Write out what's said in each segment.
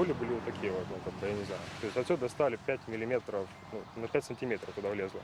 Пули были вот такие вот, ну, как бы, я не знаю. То есть отсюда достали 5 миллиметров, ну, на 5 сантиметров туда влезло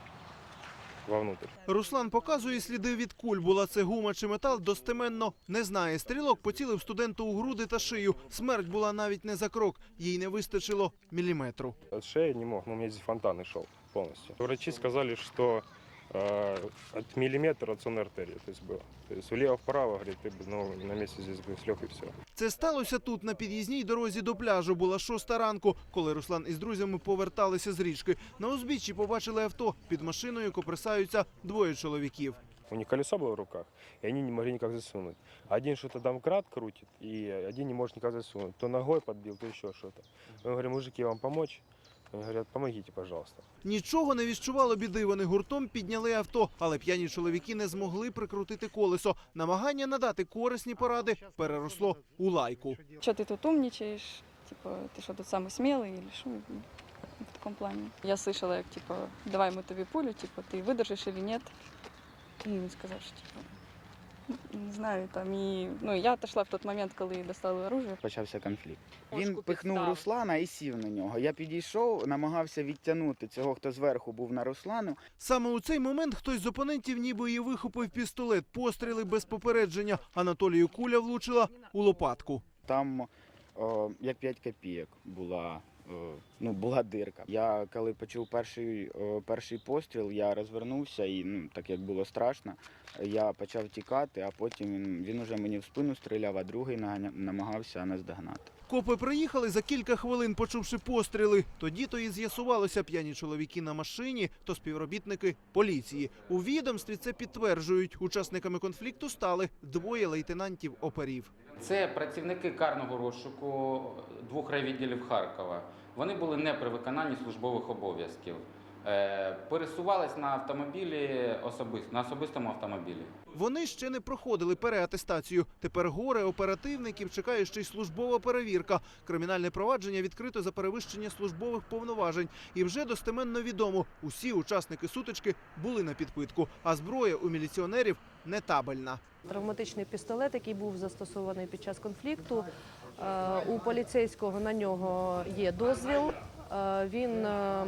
вовнутрь. Руслан показує сліди від куль. Була це гума чи метал, достеменно не знає. Стрілок поцілив студенту у груди та шию. Смерть була навіть не за крок. Їй не вистачило міліметру. От шеи не мог, но у меня здесь фонтан и шел полностью. Врачи сказали, что э, от миллиметра от сонной артерии то есть было. То есть влево-вправо, говорит, ты бы ну, на месте здесь бы слег и все. Це сталося тут, на під'їзній дорозі до пляжу. Була шоста ранку, коли Руслан із друзями поверталися з річки. На узбіччі побачили авто. Під машиною коприсаються двоє чоловіків. У них колесо было в руках, и они не могли никак засунуть. Один что-то домкрат крутит, и один не может никак засунуть. То ногой подбил, то еще что-то. Мы говорим, мужики, вам помочь? Они говорят, помогите, пожалуйста. Нічого не відчувало біди. Вони гуртом підняли авто, але п'яні чоловіки не змогли прикрутити колесо. Намагання надати корисні поради переросло у лайку. Что ты тут умничаешь? Типа, ты что тут самый смелый или что? В таком плане. Я слышала, як, типа, давай мы тобі пулю, типа, ты выдержишь или нет. І він сказав, що типа, не знаю, там і ну я отошла в тот момент, коли достали оружие. почався конфлікт. Він пихнув Руслана і сів на нього. Я підійшов, намагався відтягнути цього, хто зверху був на Руслану. Саме у цей момент хтось з опонентів ніби і вихопив пістолет. Постріли без попередження. Анатолію куля влучила у лопатку. Там о, як 5 копійок була. О, Ну, була дирка. Я коли почув перший, перший постріл, я розвернувся і ну, так як було страшно, я почав тікати, а потім він, він уже мені в спину стріляв, а другий наганя- намагався наздогнати. Копи приїхали за кілька хвилин, почувши постріли. Тоді то і з'ясувалося п'яні чоловіки на машині, то співробітники поліції. У відомстві це підтверджують. Учасниками конфлікту стали двоє лейтенантів оперів. Це працівники карного розшуку двох райвідділів Харкова. Вони були не при виконанні службових обов'язків. Е, Пересувались на автомобілі особисто на особистому автомобілі. Вони ще не проходили переатестацію. Тепер горе оперативників чекає ще й службова перевірка. Кримінальне провадження відкрито за перевищення службових повноважень. І вже достеменно відомо, усі учасники сутички були на підпитку, а зброя у міліціонерів не табельна. Травматичний пістолет, який був застосований під час конфлікту. Е, У поліцейського на нього є дозвіл. Е, Він е,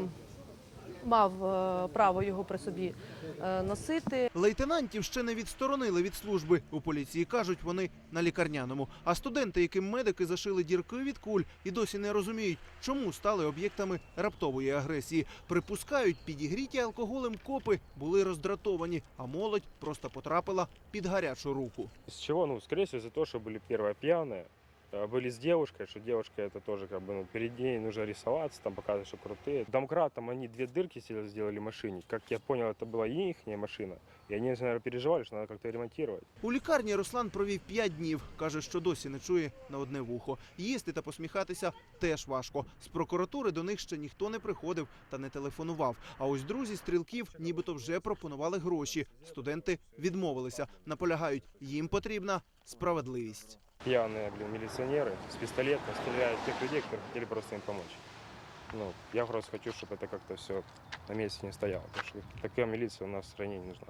мав е, право його при собі е, носити. Лейтенантів ще не відсторонили від служби. У поліції кажуть, вони на лікарняному. А студенти, яким медики зашили дірки від куль, і досі не розуміють, чому стали об'єктами раптової агресії. Припускають, підігріті алкоголем копи були роздратовані, а молодь просто потрапила під гарячу руку. Из чего? Ну, скорее всего, из-за того, что были первые пьяные, а были с девушкой, что девушка это тоже как бы, ну, перед ней нужно рисоваться, там показывать, что крутые. Домкратом они две дырки себе сделали в машине. Как я понял, это была и их машина. И они, наверное, переживали, что надо как-то ремонтировать. У лікарні Руслан провів п'ять днів. Каже, що досі не чує на одне вухо. Їсти та посміхатися теж важко. З прокуратури до них ще ніхто не приходив та не телефонував. А ось друзі стрілків нібито вже пропонували гроші. Студенти відмовилися. Наполягають, їм потрібна справедливість. Пьяные, блин, милиционеры с пистолетом стреляют в тех людей, которые хотели просто им помочь. Ну, я просто хочу, чтобы это как-то все на месте не стояло, потому что такая милиция у нас в стране не нужна.